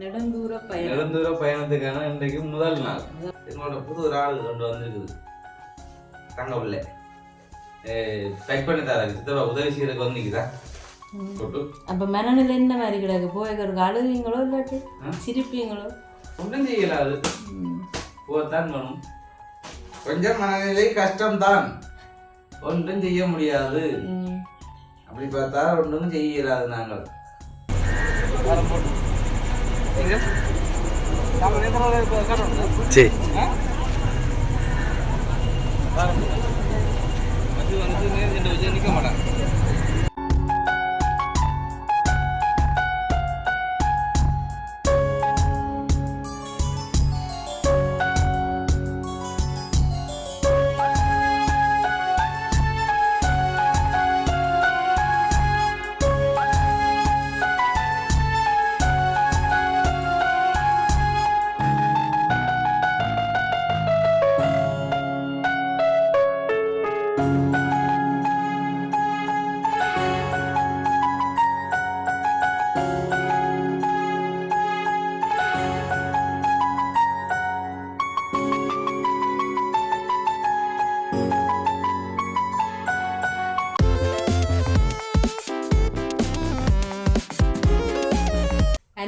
நெடுந்தூர பயணம். நெடுந்தூர பயணத்துக்கான இன்றைக்கு முதல் நாள். என்னோட புது ஒரு ஆள் கொண்டு வந்திருக்குது. தங்க பிள்ளை பேக் பண்ணி தராங்க சித்தப்பா உதவி செய்யறதுக்கு வந்தீங்களா அப்ப மனநிலை என்ன மாதிரி கிடக்கு? போய் ஒரு அழுவீங்களோ இல்லாட்டி? சிரிப்பீங்களோ? ஒன்றும் செய்யல அது. போத்தான் வேணும். கொஞ்சம் மனநிலை கஷ்டம்தான். ஒன்றும் செய்ய முடியாது. அப்படி பார்த்தா ஒன்றும் செய்ய இயலாது நாங்கள் சரி. நிற்க மாட்டாங்க.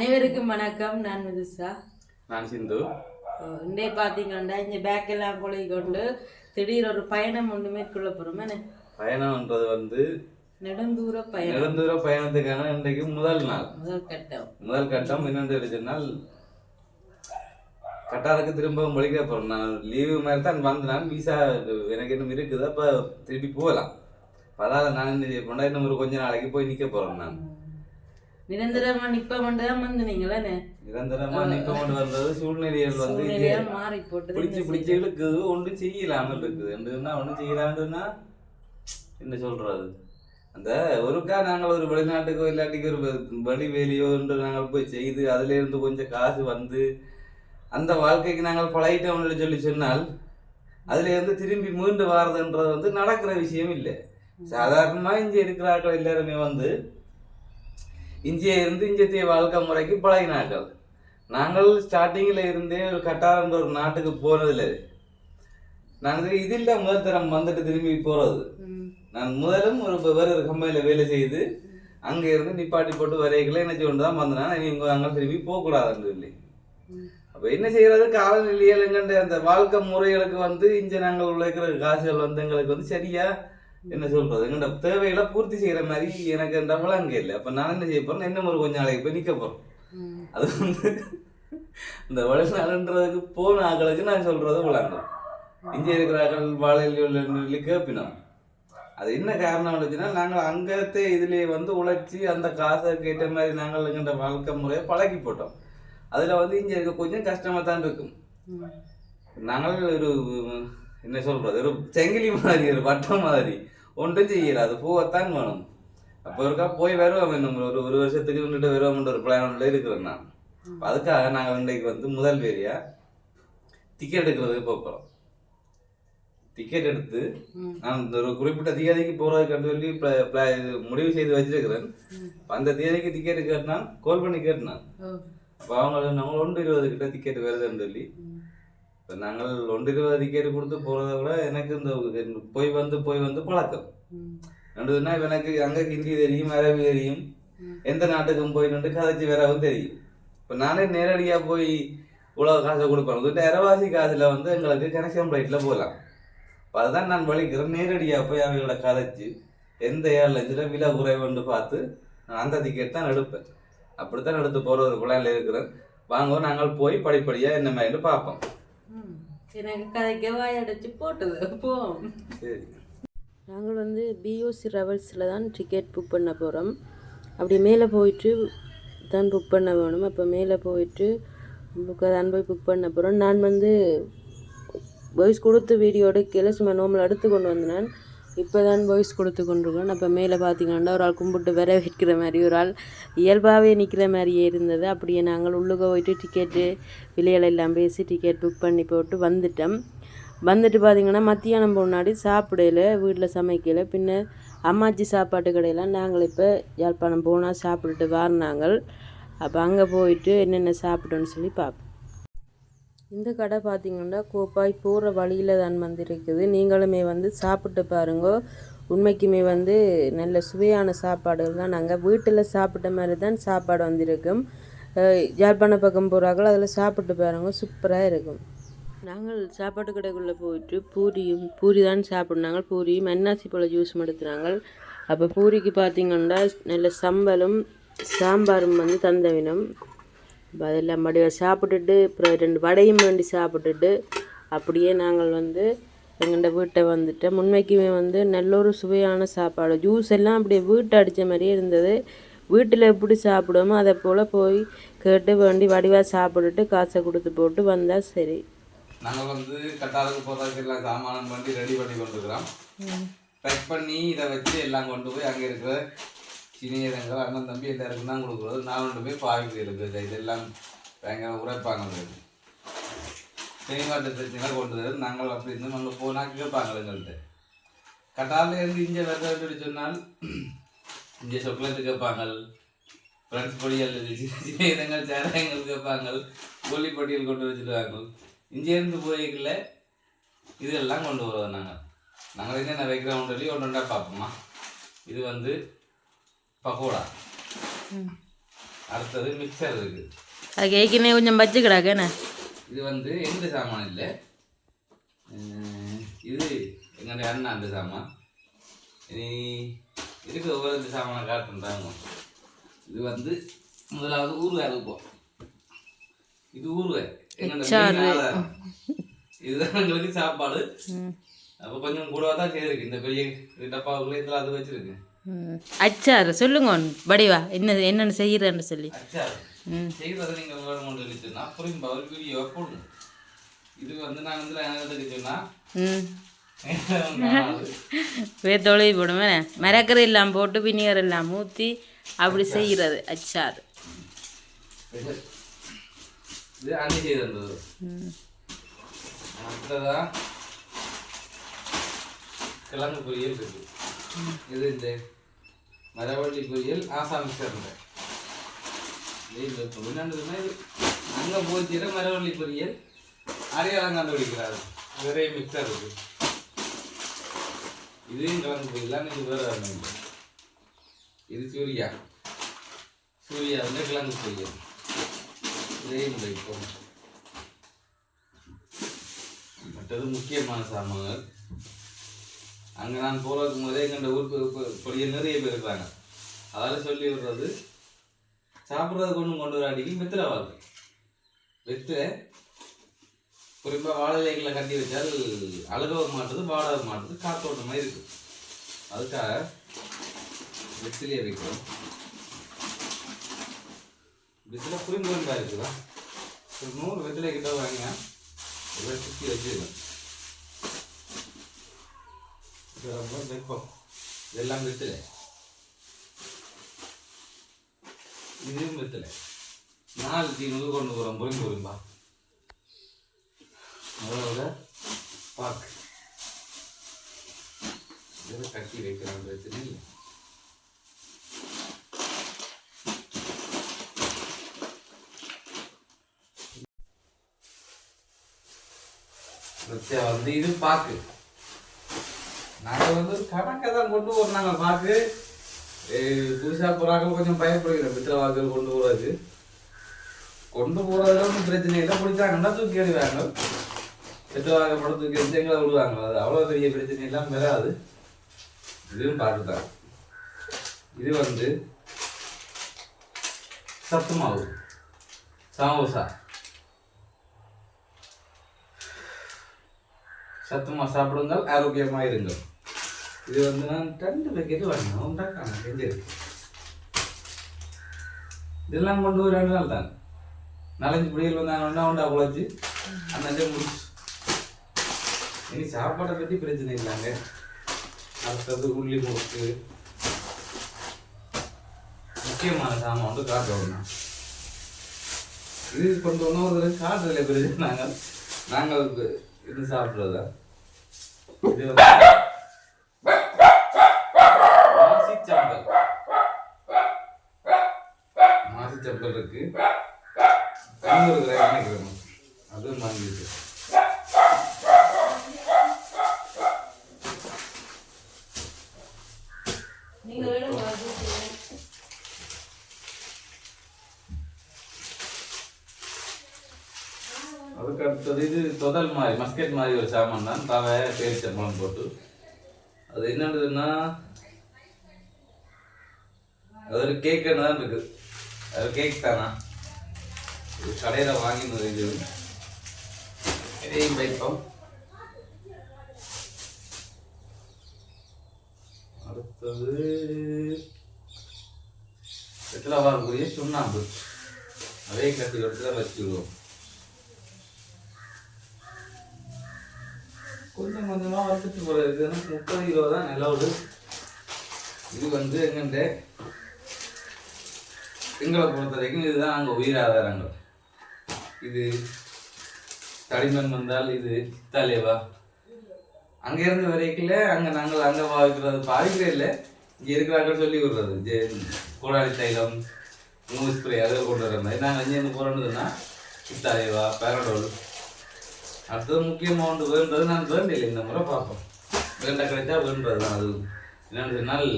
அனைவருக்கும் வணக்கம். நான் மிதுசா. நான் சிந்து. இண்டே பார்த்தீங்கன்னா இங்கே பேக் எல்லாம் கொலை கொண்டு திடீர் ஒரு பயணம் ஒன்று மேற்கொள்ள போகிறோம் பயணம்ன்றது வந்து நெடுந்தூர பயணம். நெடுந்தூர பயணத்துக்கான இன்றைக்கு முதல் நாள். முதல் கட்டம். முதல் கட்டம் என்னென்று சொன்னால் கட்டாருக்கு திரும்ப மொழிக்க போகிறோம் நான் லீவு மாதிரி தான் வந்தேன். விசா எனக்கு இன்னும் இருக்குது. அப்போ திருப்பி போகலாம். அதாவது நான் என்ன செய்ய போனா இன்னும் ஒரு கொஞ்ச நாளைக்கு போய் நிற்க போகிறேன் நான். நிரந்தரமா நிப்ப தான் வந்து நீங்களே நிரந்தரமா கொண்டு வந்தது சூழ்நிலைகள் வந்து மாறி போட்டு பிடிச்சி பிடிச்சி இழுக்குது ஒன்றும் செய்யலாமல் இருக்குது என்றுன்னா ஒன்றும் செய்யலாம்னா என்ன சொல்றது? அந்த ஒருக்கா நாங்கள் ஒரு வெளிநாட்டுக்கோ இல்லாட்டிக்கு ஒரு வெ- வெளி வேலையோ என்று நாங்கள் போய் செய்து அதுல இருந்து கொஞ்சம் காசு வந்து அந்த வாழ்க்கைக்கு நாங்கள் பழகிட்டோம்னு சொல்லி சொன்னால் அதுல இருந்து திரும்பி மீண்டு வாரதுன்றது வந்து நடக்கிற விஷயம் இல்லை. சாதாரணமா இங்க இருக்கிற ஆட்கள் எல்லாருமே வந்து இங்கே இருந்து இஞ்சத்திய வாழ்க்கை முறைக்கு பழகினார்கள். நாங்கள் ஸ்டார்டிங்கில் இருந்தே ஒரு கட்டாரன்ற ஒரு நாட்டுக்கு போனதில்ல. நாங்கள் இதில் முதல் தரம் வந்துட்டு திரும்பி போகிறது. நான் முதலும் ஒரு வேறு ஒரு கம்பெனியில் வேலை செய்து அங்கே இருந்து நிப்பாட்டி போட்டு வரைகளை என்ன கொண்டு தான் வந்தேன். இவங்க அங்கே திரும்பி போகக்கூடாதுன்னு சொல்லி. அப்போ என்ன செய்யறது? காலநிலையில் எங்கண்ட அந்த வாழ்க்கை முறைகளுக்கு வந்து இங்கே நாங்கள் உழைக்கிற காசுகள் வந்து எங்களுக்கு வந்து சரியா என்ன சொல்றது? எங்கள்ட தேவைகளை பூர்த்தி செய்யற மாதிரி எனக்கு அந்த வளங்க இல்லை. அப்போ நான் என்ன செய்ய போறேன்? இன்னும் ஒரு கொஞ்சம் நாளைக்கு போய் நிற்க போறேன். அது வந்து இந்த வெளிநாடுன்றதுக்கு போன ஆக்களுக்கு நான் சொல்றது விளங்கும் இங்கே இருக்கிற ஆக்கள் வாழையில் கேப்பினோம். அது என்ன காரணம் இருந்துச்சுன்னா நாங்கள் அங்கத்தே இதுலேயே வந்து உழைச்சி அந்த காசை கேட்ட மாதிரி நாங்கள் எங்கள்ட வாழ்க்கை முறையை பழகி போட்டோம். அதில் வந்து இங்கே இருக்க கொஞ்சம் கஷ்டமாக தான் இருக்கும். நாங்கள் ஒரு என்ன சொல்றது? ஒரு செங்கிலி மாதிரி ஒரு வட்டம் மாதிரி. ஒன்றும் செய்யல. அது போகத்தான் வேணும். அப்போ இருக்கா போய் வருவோம் இன்னும். ஒரு ஒரு வருஷத்துக்கு முன்னிட்டு வருவோம்ன்ற ஒரு பிளான்ல இருக்கிறேன் நான் அதுக்காக நாங்கள் இன்றைக்கு வந்து முதல் வேலையா டிக்கெட் எடுக்கிறதுக்கு போகிறோம் டிக்கெட் எடுத்து. நான் இந்த ஒரு குறிப்பிட்ட தேதிக்கு போகிறதுக்கு சொல்லி இது முடிவு செய்து வச்சிருக்கிறேன். அந்த தேதிக்கு டிக்கெட் கேட்டினான் கால் பண்ணி கேட்டினான். அப்போ அவங்க நாங்கள் ஒன்று இருபது கிட்ட டிக்கெட் வருதுன்னு சொல்லி. இப்போ நாங்கள் ஒன்று இருபது டிக்கெட் கொடுத்து போகிறத விட எனக்கு இந்த போய் வந்து போய் வந்து பழக்கம். ம். ரெண்டுதுன்னா எனக்கு அங்கே ஹிந்தி தெரியும் அரபி தெரியும். எந்த நாட்டுக்கும் போய் நின்று கதைச்சி வரவும் தெரியும். இப்போ நானே நேரடியாக போய் இவ்வளோ காசை கொடுப்பேன். இதுட்டு இரவாசி காசில் வந்து எங்களுக்கு கனெக்ஷன் பிளைட்டில் போகலாம் இப்போ அதுதான் நான் வலிக்கிறேன். நேரடியாக போய் அவங்களோட கதைச்சி எந்த ஏர்லைன்ஸில் விலை குறைவுன்னு பார்த்து நான் அந்த டிக்கெட் தான் எடுப்பேன். அப்படித்தான் எடுத்து போகிற ஒரு பிளானில் இருக்கிறேன். வாங்க நாங்கள் போய் படிப்படியாக என்ன மாதிரி பார்ப்போம். எனக்கு கதைக்க வாய் அடைச்சு போட்டது. போம் சரி. நாங்கள் வந்து பிஓசி ட்ராவல்ஸில் தான் டிக்கெட் புக் பண்ண போகிறோம் அப்படி மேலே போயிட்டு தான் புக் பண்ண வேணும். அப்போ மேலே போயிட்டு புக்கை தான் போய் புக் பண்ண போகிறோம் நான் வந்து வாய்ஸ் கொடுத்து வீடியோ எடுக்கல சும்மா நார்மல் எடுத்து கொண்டு வந்தேன். இப்போ தான் வாய்ஸ் கொடுத்து கொண்டிருக்கோம் அப்போ மேலே பார்த்தீங்கன்னா ஒரு ஆள் கும்பிட்டு வர வைக்கிற மாதிரி ஒரு ஆள் இயல்பாகவே நிற்கிற மாதிரியே இருந்தது. அப்படியே நாங்கள் உள்ளுக போயிட்டு டிக்கெட்டு விலைகள் எல்லாம் பேசி டிக்கெட் புக் பண்ணி போட்டு வந்துட்டோம். வந்துட்டு பார்த்தீங்கன்னா மத்தியானம் முன்னாடி சாப்பிடல வீட்டில் சமைக்கல. பின்ன அம்மாச்சி சாப்பாட்டு கடையெல்லாம் நாங்கள் இப்போ யாழ்ப்பாணம் போனால் சாப்பிட்டுட்டு வாரினாங்கள் அப்போ அங்கே போயிட்டு என்னென்ன சாப்பிட்டோன்னு சொல்லி பார்ப்போம் இந்த கடை பார்த்தீங்கன்னா கோப்பாய் போகிற வழியில் தான் வந்து இருக்குது நீங்களுமே வந்து சாப்பிட்டு பாருங்க. உண்மைக்குமே வந்து நல்ல சுவையான சாப்பாடுகள் தான். நாங்கள் வீட்டில் சாப்பிட்ட மாதிரி தான் சாப்பாடு வந்திருக்கும். யாழ்ப்பாண பக்கம் போகிறாங்களோ அதில் சாப்பிட்டு பாருங்க சூப்பராக இருக்கும். நாங்கள் சாப்பாட்டு கடைக்குள்ளே போயிட்டு பூரியும் பூரி தான் சாப்பிட்னாங்க பூரியும் அன்னாசி பழ ஜூஸும் எடுத்துனாங்க அப்போ பூரிக்கு பார்த்தீங்கன்னா நல்ல சம்பலும் சாம்பாரும் வந்து தந்தவினம். அப்ப அதெல்லாம் மடியாக சாப்பிட்டுட்டு அப்புறம் ரெண்டு வடையும் வேண்டி சாப்பிட்டுட்டு அப்படியே நாங்கள் வந்து எங்கள்ட வீட்டை வந்துட்டோம். முன்மைக்குமே வந்து நல்ல ஒரு சுவையான சாப்பாடு. ஜூஸ் எல்லாம் அப்படியே வீட்டை அடித்த மாதிரியே இருந்தது. வீட்டில் எப்படி சாப்பிடுவோமோ அதை போல் போய் கேட்டு வேண்டி வடிவாக சாப்பிட்டுட்டு காசை கொடுத்து போட்டு வந்தால் சரி. நாங்கள் வந்து கட்டாளுக்கு போகிறதுக்கு எல்லாம் சாமானம் பண்ணி ரெடி பண்ணி கொண்டுருக்கிறோம். பேக் பண்ணி இதை வச்சு எல்லாம் கொண்டு போய் அங்கே இருக்கிற சினியரங்கள் அண்ணன் தம்பி எல்லாருக்கும் தான் கொடுக்குறது. நான் ரெண்டு பேர் பாவிக்கிறது இதெல்லாம் பயங்கர உரைப்பாங்க தேங்காட்டு பிரச்சனை கொண்டு வந்து நாங்கள் அப்படி இருந்து நாங்கள் போனால் கேட்பாங்க எங்கள்கிட்ட. கட்டாலில் இருந்து இங்கே வரது சொன்னால் இங்கே சொக்கலத்து கேட்பாங்க ஃப்ரெண்ட்ஸ் பொடியல் சினியரங்கள் சேரங்கள் கேட்பாங்க கோழி பொடியல் கொண்டு வச்சுருவாங்க இங்கேருந்து போய்க்குள்ள இதெல்லாம் கொண்டு வருவோம் நாங்கள். நாங்கள் என்ன வைக்கிறோம் சொல்லி ஒன்று ஒன்றா பார்ப்போமா? இது வந்து பக்கோடா அடுத்தது மிக்சர் இருக்குது. அதுக்கு ஏற்கனவே கொஞ்சம் பச்சு கிடாக்கண்ணே இது வந்து எந்த சாமான் இல்லை. இது எங்களுடைய அண்ணா அந்த சாமான். இனி இதுக்கு ஒவ்வொரு இந்த சாமானை காட்டுன்றாங்க இது வந்து முதலாவது ஊறுகாய் இருப்போம் இது ஊறுகாய். இதுதான் எங்களுக்கு சாப்பாடு. அப்போ கொஞ்சம் கூடவா தான் செய்திருக்கு. இந்த பெரிய டப்பாவுக்குள்ள இதில் அது வச்சிருக்கு. அச்சார் சொல்லுங்க வடிவா என்ன என்னென்ன செய்கிறேன்னு சொல்லி. செய்கிறத நீங்கள் வேணும்னு சொல்லிச்சுன்னா புரியும்பா ஒரு வீடியோ இது வந்து நான் வந்து மிரக்கரை எல்லாம் போட்டு வினிகர் எல்லாம் ஊற்றி அப்படி செய்கிறது அச்சார். இது அன்னி கிழங்கு பொரியல் இருக்கு. இது? இந்த மரவள்ளி பொரியல் ஆசாமி சேர்ந்த அங்கே போச்சுற மரவள்ளி பொரியல் அடையாளம் கண்டுபிடிக்கிறாரு நிறைய மிக்சர் இருக்கு இதையும் கலந்து போயிடலாம் இது வேற இது சூர்யா. சூர்யா வந்து கிழங்கு பொரியல் இதையும் வைப்போம் மற்றது முக்கியமான சாமான்கள் அங்கே நான் போகிறதுக்கு முதலே எங்கள்கிட்ட ஊருக்கு கொடிய நிறைய பேர் இருக்கிறாங்க அதால் சொல்லி விடுறது சாப்பிட்றது கொண்டு கொண்டு வராடிக்கு வெத்தில வாழ்க்கை வெத்தில குறிப்பாக வாழை கட்டி வச்சால் அழுகவ மாட்டுது வாடக மாட்டுது காத்தோட்டமாக இருக்கு. அதுக்காக வெத்திலையை வைக்கிறோம். வெத்தில புரிந்து இருக்குதா? ஒரு நூறு வெத்திலை கிட்ட வாங்க இதை சுற்றி வச்சுருக்கேன் இது ரொம்ப வெப்பம். இதெல்லாம் வெத்திலை இதுவும் வெத்திலை நாலு தீனுக்கு கொண்டு போகிறோம் புரிந்து புரியும்பா அதோட பாக்கு. இதை கட்டி வைக்கிறான் பிரச்சனை இல்லை. பிரச்சனை வந்து இது பாக்கு. நாங்கள் வந்து கணக்கை தான் கொண்டு வரோம் நாங்கள் பார்த்து புதுசாக புறாக்கள் கொஞ்சம் பயப்படுகிறோம் பித்திர வாக்குகள் கொண்டு போகிறது கொண்டு போகிறதுல ஒன்றும் பிரச்சனை இல்லை. பிடிச்சாங்கன்னா தூக்கி எறிவாங்க. பித்திர வாக்கு படம் தூக்கி எடுத்து எங்களை விடுவாங்க. அது அவ்வளோ பெரிய பிரச்சனை எல்லாம் வராது. இதுவும் பாக்கு தான் இது வந்து சத்து மாவு. சமோசா. சத்துமா சாப்பிடுங்கள் ஆரோக்கியமாக இருங்கள் இது வந்து நான் ரெண்டு பேக்கெட் வாங்கினேன். உண்டாக்கான செஞ்சிருக்கு இதெல்லாம் கொண்டு போய் ரெண்டு நாள் தான். நாலஞ்சு பிடிகள் வந்தாங்க ஒன்றா உண்டா குழச்சி அந்த முடிச்சு. இனி சாப்பாடை பற்றி பிரச்சனை இல்லைங்க அடுத்தது உள்ளி முறுக்கு. முக்கியமான சாமான் வந்து காட்டு வரணும் இது கொண்டு வந்தோம். ஒரு காட்டுல பிரச்சனை. நாங்கள் நாங்கள் இது சாப்பிட்றதா? இது வந்து அங்க ஒரு கிராம் நினைக்கிறேன் அதுவும் அதுக்கு அடுத்தது இது தொதல் மாதிரி மஸ்கெட் மாதிரி ஒரு சாமான் தான். தவை பேரிச்சம்பழம் போட்டு. அது என்னதுன்னா அது ஒரு கேக் தான் இருக்கு. அது கேக் தானா? இது கடையில் வாங்கி இது இதையும் வைப்போம். அடுத்தது வெத்தலை வாங்கக்கூடிய சுண்ணாம்பு. அதே கட்டி இடத்துல வச்சுருவோம். கொஞ்சம் கொஞ்சமாக வறுத்துட்டு போகிறது முப்பது கிலோ தான் நிலவுடு இது வந்து எங்கள்கிட்ட எங்களை பொறுத்த வரைக்கும் இதுதான் அங்கே உயிர் ஆதாரங்கள். இது தடிமன் வந்தால் இது தலைவா. அங்கே வரைக்கும் வரைக்கல அங்கே நாங்கள் அங்கே பாவிக்கிறது பாவிக்கிறே இல்லை. இங்கே இருக்கிறாங்க சொல்லி விடுறது. ஜே கோடாளி தைலம் மூணு ஸ்ப்ரே அதை கொண்டு வர மாதிரி. நாங்கள் இங்கேருந்து போகிறோம்னு தலைவா பேரடோல். அடுத்தது முக்கியமாக ஒன்று வேண்டது நான் வேண்டில்லை இந்த முறை பார்ப்போம். வேண்ட கிடைச்சா வேண்டது தான் அது என்னென்னு சொன்னால்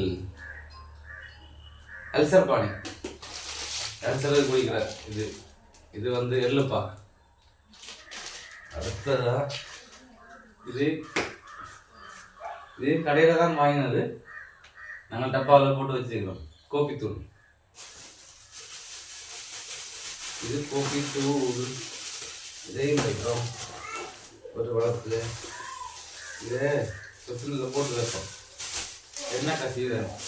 அல்சர் பானை அல்சர் குடிக்கிற இது இது வந்து எள்ளுப்பா. அடுத்ததா இது இது கடையில் தான் வாங்கினது. நாங்கள் டப்பாவில் போட்டு வச்சுருக்கிறோம். கோபித்தூள். இது கோபித்தூள். இதையும் வைக்கிறோம் ஒரு வளர்த்து இதை சொத்துல போட்டு வைப்போம். என்ன கசி வேணும்?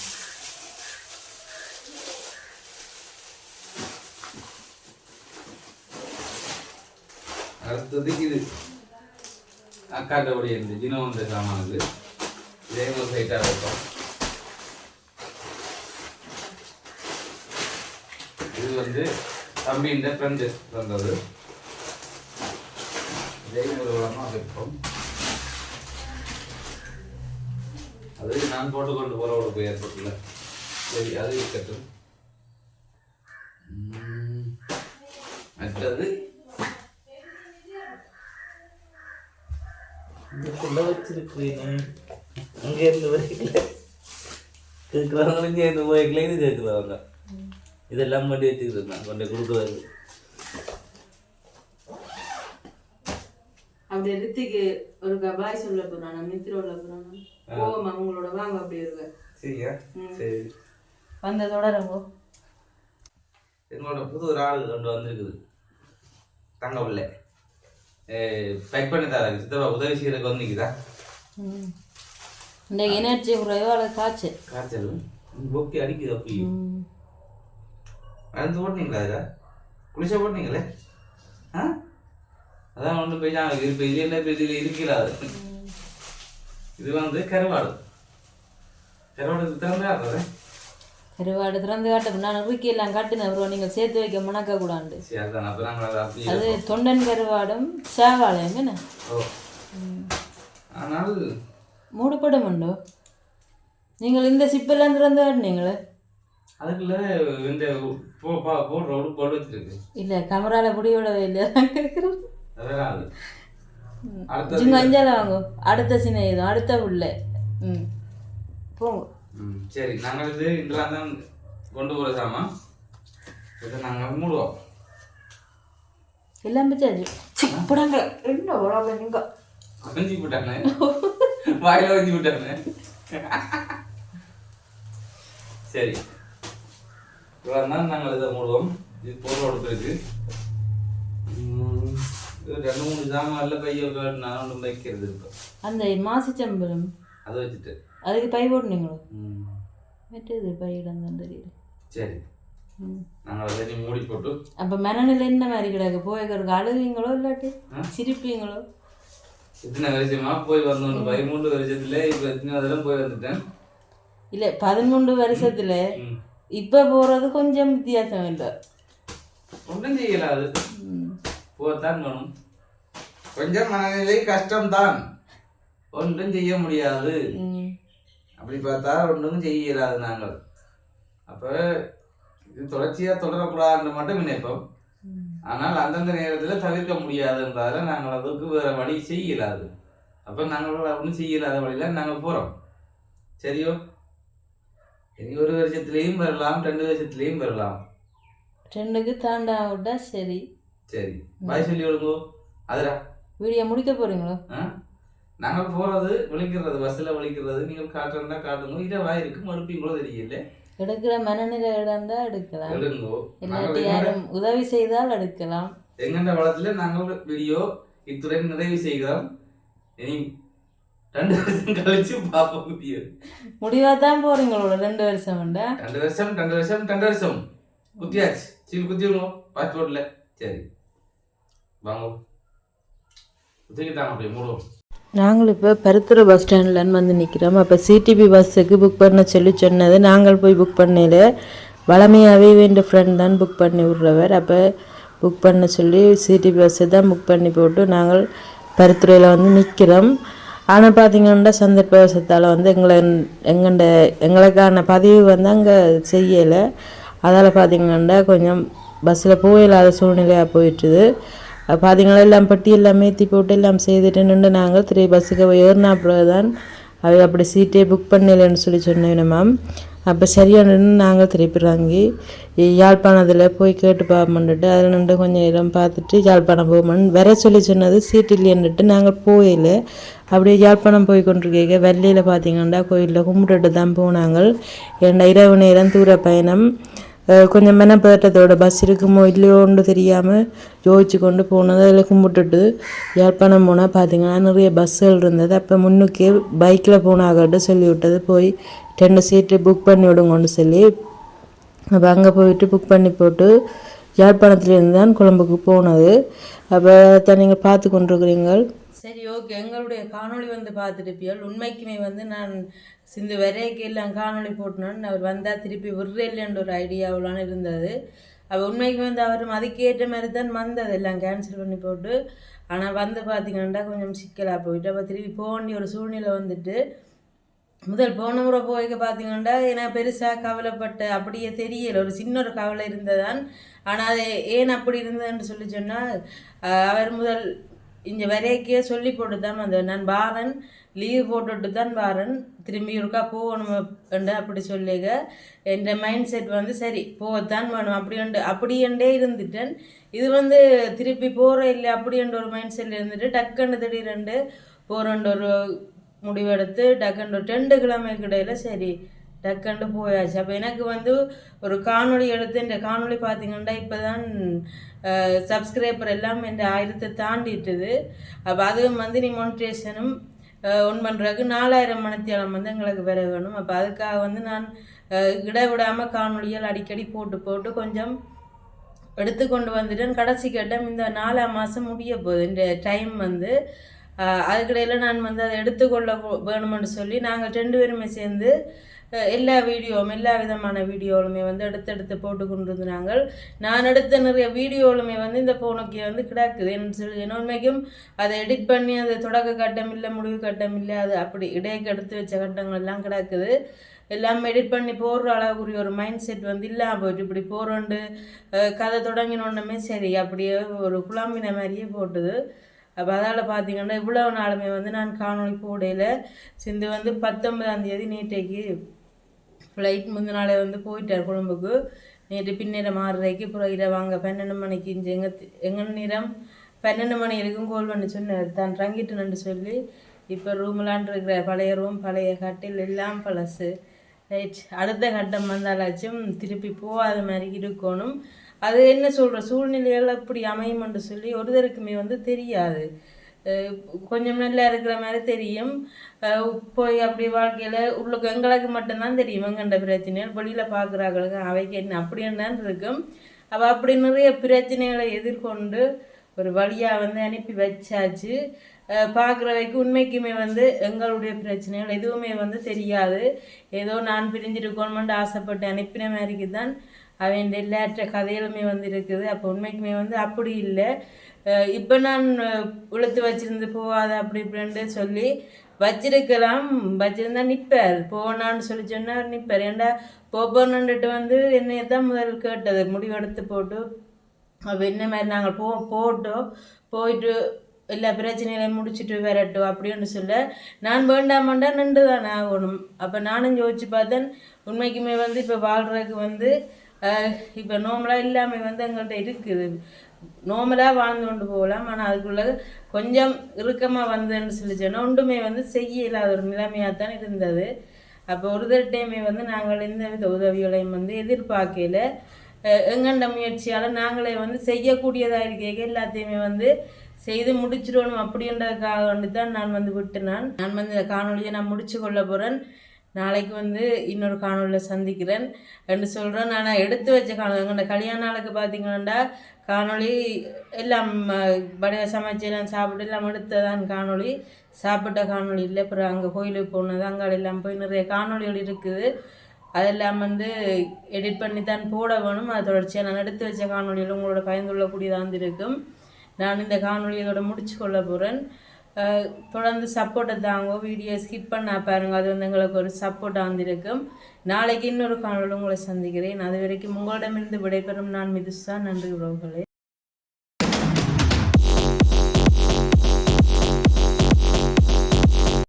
அடுத்ததுக்கு இது. அக்காட்டோடைய இந்த தினம் வந்த சாமானுக்கு இதே ஒரு சைட்டாக வைப்போம் இது வந்து தம்பி இந்த ஃப்ரெண்ட் வந்தது இதே ஒரு வளமாக வைப்போம் அது நான் போட்டுக்கொண்டு போகிற ஒரு போய் ஏற்பட்டுள்ள சரி அது இருக்கட்டும். அடுத்தது இதுக்குள்ள வச்சிருக்கிறேன் அங்கே இருந்து வரைக்கல கேட்குறவங்க இங்கே இருந்து போய்க்கல இது கேட்குறவங்க இதெல்லாம் பண்ணி வச்சுக்கிறது நான் கொண்டு கொடுக்குறது அப்படி ரித்திக்கு ஒரு கபாய் சொல்ல போறானா மித்ரோல போறானா போவோம் அவங்களோட வாங்க அப்படி இருக்க சரியா சரி வந்ததோட ரொம்ப எங்களோட புது ஒரு ஆள் கொண்டு வந்திருக்குது தங்க பிள்ளை பேக் பண்ணி தராங்க சித்தப்பா உதவி செய்யறதுக்கு வந்திக்குதா இந்த எனர்ஜி குறைவோ அல்லது காய்ச்சல். காய்ச்சல்? ஓகே அடிக்குது அப்படி மருந்து போட்டீங்களா இதா? குளிச்சா போட்டீங்களே ஆ? அதான் ஒன்று போய் நான் இப்போ இது என்ன இப்போ இதில் இருக்கிறாது இது வந்து கருவாடு. கருவாடு திறந்தா இருந்தது கருவாடு திறந்து காட்ட நான் நறுக்கி எல்லாம் காட்டினேன். அப்புறம் நீங்கள் சேர்த்து வைக்க மணக்க கூடாண்டு. அது தொண்டன் கருவாடும் சேவாலயம் என்ன? ஓ. ஆனால் மூடப்படும் உண்டோ நீங்கள் இந்த சிப்பெல்லாம் திறந்து காட்டினீங்களே அதுக்குள்ள இந்த போடுற உடுப்பு போட்டு வச்சிருக்கு. இல்லை கேமரால முடியோடவே இல்லை அடுத்தது சின்ன அஞ்சால வாங்க. அடுத்த சின்ன இது அடுத்த உள்ள. ம். போங்க. சரி. நாங்கள் இது இதெல்லாம் தான் கொண்டு போகிற சாமான். இதை நாங்கள் மூடுவோம். எல்லாம் பிச்சாச்சு என்ன உடம்பு நீங்க கொஞ்சி விட்டானே வாயில வஞ்சி விட்டானே சரி. இவ்வளோ தான் நாங்கள் இதை மூடுவோம். இது பொருள் கொடுத்துருக்கு ரெண்டு மூணு ஜாமான் இல்லை பைய நான் வைக்கிறது இருக்கும் அந்த மாசிச்சம்பளம் அதை வச்சுட்டு. அதுக்கு பை போட்டுனீங்களோ ம், வெட்டுது பையிடம் தான் தெரியல. சரி. நாங்கள் அதை மூடி போட்டு. அப்போ மனநிலை என்ன மாதிரி கிடக்கு? போய்க்கிறதுக்கு அழுவீங்களோ இல்லாட்டி சிரிப்பீங்களோ? இத்தனை வருஷமா போய் வந்தோம் பதிமூன்று வருஷத்துல இப்போ எத்தனை தடவை போய் வந்துட்டேன்? இல்லை பதிமூன்று வருஷத்துல. இப்போ போகிறது கொஞ்சம் வித்தியாசம் இல்லை. ஒன்றும் செய்யல அது. போகத்தான் வேணும். கொஞ்சம் மனநிலை கஷ்டம்தான். ஒன்றும் செய்ய முடியாது. அப்படி பார்த்தா ஒன்றும் செய்ய இயலாது நாங்கள். அப்போ இது தொடர்ச்சியா தொடரக்கூடாதுன்னு மட்டும் நினைப்போம் ஆனால் அந்தந்த நேரத்துல தவிர்க்க முடியாதுன்றதால நாங்கள் அதுக்கு வேற வழி செய்யல அது அப்ப நாங்கள் ஒன்றும் செய்யலாத வழியில நாங்கள் போறோம். சரியோ? இனி ஒரு வருஷத்துலேயும் வரலாம் ரெண்டு வருஷத்துலேயும் வரலாம். ரெண்டுக்கு தாண்டா விட்டா சரி. சரி. பாய் சொல்லி விடுங்கோ. அதுடா வீடியோ முடிக்க போறீங்களோ? ஆ? நாங்கள் போறது விழிக்கிறது பஸ்ஸில் விழிக்கிறது நீங்கள் காட்டுறா காட்டுங்க. இரவா இருக்கும் மறுப்பீங்களோ தெரியல எடுக்கிற மனநிலை இடம்தா எடுக்கலாம். இல்லாட்டி யாரும் உதவி செய்தால் எடுக்கலாம். எங்கண்ட வளத்துல நாங்கள் வீடியோ இத்துடன் நிறைவு செய்கிறோம். இனி ரெண்டு வருஷம் கழிச்சு பார்ப்போம் வீடியோ முடிவா தான் போறீங்களோட ரெண்டு வருஷம் ரெண்டு வருஷம் ரெண்டு வருஷம் ரெண்டு வருஷம். குத்தியாச்சு. சீல் குத்திடுங்க பாஸ்போர்ட்ல சரி. வாங்க. குத்திக்கிட்டாங்க அப்படியே மூடுவோம். நாங்கள் இப்போ பருத்துறை பஸ் ஸ்டாண்ட்லன்னு வந்து நிற்கிறோம் அப்போ சிடிபி பஸ்ஸுக்கு புக் பண்ண சொல்லி சொன்னது. நாங்கள் போய் புக் பண்ணல. வளமையாகவே வேண்டிய ஃப்ரெண்ட் தான் புக் பண்ணி விட்றவர். அப்போ புக் பண்ண சொல்லி சிடிபி பஸ்ஸை தான் புக் பண்ணி போட்டு நாங்கள் பருத்துறையில் வந்து நிற்கிறோம் ஆனால் பார்த்தீங்கன்னா சந்தர்ப்பவசத்தால் வந்து எங்களை எங்கண்ட எங்களுக்கான பதிவு வந்து அங்கே செய்யலை. அதால் பார்த்திங்கன்னா கொஞ்சம் பஸ்ஸில் போயில்லாத சூழ்நிலையாக போயிட்டுது. பார்த்தீங்களா எல்லாம் பட்டி எல்லாம் ஏற்றி போட்டு எல்லாம் செய்துட்டு நின்று நாங்கள் திரை பஸ்ஸுக்கு ஏறினா அப்புறம் தான் அவை அப்படி சீட்டே புக் பண்ணலைன்னு சொல்லி சொன்னேன் மேம் அப்போ சரியாக நின்று நாங்கள் திருப்பி வாங்கி யாழ்ப்பாணத்தில் போய் கேட்டு பார்ப்போம்ட்டு அதில் நின்று கொஞ்சம் நேரம் பார்த்துட்டு யாழ்ப்பாணம் போகமான்னு வர சொல்லி சொன்னது சீட் இல்லைன்னுட்டு நாங்கள் போயில அப்படியே யாழ்ப்பாணம் போய் கொண்டிருக்க வெள்ளையில் பார்த்தீங்கன்னா கோயிலில் கும்பிட்டுட்டு தான் போனாங்க ஏன்னா இரவு நேரம் தூர பயணம். கொஞ்சம் மெனப்பதட்டத்தோட பஸ் இருக்குமோ இல்லையோன்னு தெரியாமல் யோசிச்சு கொண்டு போனது அதில் கும்பிட்டுட்டு யாழ்ப்பாணம் போனால் பார்த்தீங்கன்னா நிறைய பஸ்ஸுகள் இருந்தது அப்போ முன்னுக்கே பைக்கில் போனாகட்டு சொல்லி விட்டது போய் ரெண்டு சீட்டு புக் பண்ணி விடுங்கன்னு சொல்லி அப்போ அங்கே போயிட்டு புக் பண்ணி போட்டு யாழ்ப்பாணத்துலேருந்து தான் கொழம்புக்கு போனது அப்போ அதை நீங்கள் பார்த்து கொண்டிருக்கிறீங்கள் சரி ஓகே எங்களுடைய காணொளி வந்து பார்த்துருப்பியல் உண்மைக்குமே வந்து நான் சிந்து வரைக்கு எல்லாம் காணொளி போட்டணும்னு அவர் வந்தால் திருப்பி விடுறேன்ற ஒரு ஐடியாவிலான இருந்தது. அவள் உண்மைக்கு வந்து அவரும் அதுக்கேற்ற மாதிரி தான் வந்தது. எல்லாம் கேன்சல் பண்ணி போட்டு. ஆனால் வந்து பார்த்தீங்கன்னா கொஞ்சம் சிக்கலாக போயிட்டு அப்போ திருப்பி போக வேண்டிய ஒரு சூழ்நிலை வந்துட்டு முதல் போன முறை போய்க்க பார்த்தீங்கன்னா ஏன்னா பெருசாக கவலைப்பட்ட அப்படியே தெரியல. ஒரு சின்ன ஒரு கவலை இருந்ததான் ஆனால் அது ஏன் அப்படி இருந்ததுன்னு சொல்லி சொன்னால் அவர் முதல் இங்கே வரைக்கே சொல்லி போட்டு தான் வந்தேன். நான் பாரன் லீவ் போட்டுட்டு தான் பாரன் திரும்பி ஒருக்கா போகணும் என்று அப்படி சொல்லுங்க என் மைண்ட் செட் வந்து சரி போகத்தான் வேணும். அப்படி உண்டு அப்படியண்டே இருந்துட்டேன். இது வந்து திருப்பி போகிற இல்லை அப்படின்ற ஒரு மைண்ட் செட்டில் இருந்துட்டு டக்குன்னு திடீரெண்டு போகிறன்ற ஒரு முடிவெடுத்து டக்குன்னு ஒரு ரெண்டு கிழமைக்கு இடையில சரி டக்குன்னு போயாச்சு. அப்போ எனக்கு வந்து ஒரு காணொளி எடுத்து இந்த காணொளி பார்த்தீங்கன்னா இப்போ தான் சப்ஸ்கிரைபர் எல்லாம் இந்த ஆயிரத்தை தாண்டிட்டுது. அப்போ அதுவும் வந்து நீ மோனிட்டேஷனும் ஒன் பண்ணுறதுக்கு நாலாயிரம் மணித்தியாலம் வந்து எங்களுக்கு விரை வேணும். அப்போ அதுக்காக வந்து நான் இட இடைவிடாமல் காணொலியால் அடிக்கடி போட்டு போட்டு கொஞ்சம் எடுத்து கொண்டு வந்துட்டேன். கடைசி கட்டம் இந்த நாலாம் மாதம் முடிய போகுது. இந்த டைம் வந்து அதுக்கிடையில் நான் வந்து அதை எடுத்துக்கொள்ள வேணுமென்னு சொல்லி நாங்கள் ரெண்டு பேருமே சேர்ந்து எல்லா வீடியோவும் எல்லா விதமான வீடியோவுலுமே வந்து எடுத்து எடுத்து போட்டு கொண்டு இருந்தாங்க நான் எடுத்த நிறைய வீடியோவுலுமே வந்து இந்த ஃபோனுக்கு வந்து கிடக்குது. என்ன சொல்லி உண்மைக்கும் அதை எடிட் பண்ணி அது தொடக்க கட்டம் இல்லை முடிவு கட்டம் இல்லை அது அப்படி இடையக்கு எடுத்து வச்ச கட்டங்கள் எல்லாம் கிடக்குது. எல்லாம் எடிட் பண்ணி போடுற அளவுக்குரிய ஒரு மைண்ட் செட் வந்து இல்லாமல் போயிட்டு இப்படி போகிறோண்டு கதை தொடங்கினோடனே சரி அப்படியே ஒரு குழம்பின மாதிரியே போட்டுது. அப்போ அதால் பார்த்தீங்கன்னா இவ்வளோ நாளுமே வந்து நான் காணொளி போடையில் சிந்து வந்து பத்தொன்பதாம் தேதி நீட்டைக்கு ஃப்ளைட் முந்தின நாளே வந்து போயிட்டார் கொழும்புக்கு. நேற்று பின்னேரம் ஆறரைக்கு அப்புறம் இரவு அங்கே பன்னெண்டு மணிக்கு இஞ்சி எங்கள் எங்கள் நேரம் பன்னெண்டு மணி இருக்கும் கோல் பண்ணி சொன்னார். தான் தங்கிட்டுன்னு சொல்லி இப்போ ரூம்லான் இருக்கிற பழைய ரூம் பழைய கட்டில் எல்லாம் பழசு. ரைட் அடுத்த கட்டம் வந்தாலாச்சும் திருப்பி போகாத மாதிரி இருக்கணும். அது என்ன சொல்கிற சூழ்நிலைகள் அப்படி அமையும்னு சொல்லி ஒருத்தருக்குமே வந்து தெரியாது. கொஞ்சம் நல்லா இருக்கிற மாதிரி தெரியும். போய் அப்படி வாழ்க்கையில் உள்ளுக்கு எங்களுக்கு மட்டும்தான் தெரியும். எங்கண்ட பிரச்சனைகள்? வெளியில் பார்க்குறாங்களுக்கு அவைக்கு என்ன? அப்படின்னு தான் இருக்கும். அவள் அப்படி நிறைய பிரச்சனைகளை எதிர்கொண்டு ஒரு வழியாக வந்து அனுப்பி வச்சாச்சு. பார்க்குறவைக்கு உண்மைக்குமே வந்து எங்களுடைய பிரச்சனைகள் எதுவுமே வந்து தெரியாது. ஏதோ நான் பிரிஞ்சிருக்கணுமென்று ஆசைப்பட்டு அனுப்பின மாதிரிக்கு தான் அவன் எல்லாற்ற கதைகளுமே வந்து இருக்குது அப்போ உண்மைக்குமே வந்து அப்படி இல்லை. இப்போ நான் உளுத்து வச்சிருந்து போகாத அப்படி இப்படின்ட்டு சொல்லி வச்சிருக்கலாம். வச்சிருந்தா நிற்பார் போனான்னு சொல்லி சொன்னார் நிற்பார் ஏண்டா போப்போன்னுட்டு வந்து என்னைய தான் முதல் கேட்டது. முடிவெடுத்து போட்டு. அப்போ என்ன மாதிரி நாங்கள் போ போட்டோம். போயிட்டு எல்லா பிரச்சனைகளையும் முடிச்சுட்டு வரட்டும் அப்படின்னு சொல்ல நான் வேண்டாமண்டா நின்று தான் ஆகணும். அப்போ நானும் யோசிச்சு பார்த்தேன் உண்மைக்குமே வந்து இப்போ வாழ்கிறதுக்கு வந்து இப்போ நோமலாக இல்லாமல் வந்து எங்கள்கிட்ட இருக்குது. நோமலாக வாழ்ந்து கொண்டு போகலாம். ஆனால் அதுக்குள்ள கொஞ்சம் இறுக்கமாக வந்ததுன்னு சொல்லி சொன்னால் ஒன்றுமே வந்து செய்ய இல்லாத ஒரு நிலைமையாக தான் இருந்தது. அப்போ ஒரு டைமே வந்து நாங்கள் எந்த வித உதவிகளையும் வந்து எதிர்பார்க்கல. எங்கண்ட முயற்சியால் நாங்களே வந்து செய்யக்கூடியதாக இருக்க எல்லாத்தையுமே வந்து செய்து முடிச்சிடணும் அப்படின்றதுக்காக வந்து தான் நான் வந்து விட்டு நான். நான் வந்து இந்த காணொலியை நான் முடிச்சு கொள்ள போகிறேன் நாளைக்கு வந்து இன்னொரு காணொலியில் சந்திக்கிறேன். என்று சொல்கிறேன் நான் எடுத்து வச்ச காணொலி எங்களோட கல்யாண நாளுக்கு பார்த்தீங்கன்னா காணொளி எல்லாம் படைய சமைச்சு எல்லாம் சாப்பிட்டு எல்லாம் எடுத்ததான் காணொளி. சாப்பிட்ட காணொளி இல்லை. அப்புறம் அங்கே கோயிலுக்கு போனது அங்கே எல்லாம் போய் நிறைய காணொளிகள் இருக்குது. அதெல்லாம் வந்து எடிட் பண்ணி தான் போட வேணும். அது தொடர்ச்சியாக நான் எடுத்து வச்ச காணொலியில் உங்களோட பயந்துள்ளக்கூடியதாக இருக்கும். நான் இந்த காணொலியோட முடிச்சு கொள்ள போகிறேன் தொடர்ந்து சப்போர்ட்டை தாங்க வீடியோ ஸ்கிப் பண்ண பாருங்க அது வந்து எங்களுக்கு ஒரு சப்போர்ட்டாக வந்திருக்கும். நாளைக்கு இன்னொரு காணொலி உங்களை சந்திக்கிறேன். அது வரைக்கும் உங்களிடமிருந்து விடைபெறும் நான் மிதுசா. நன்றி உறவுகளே.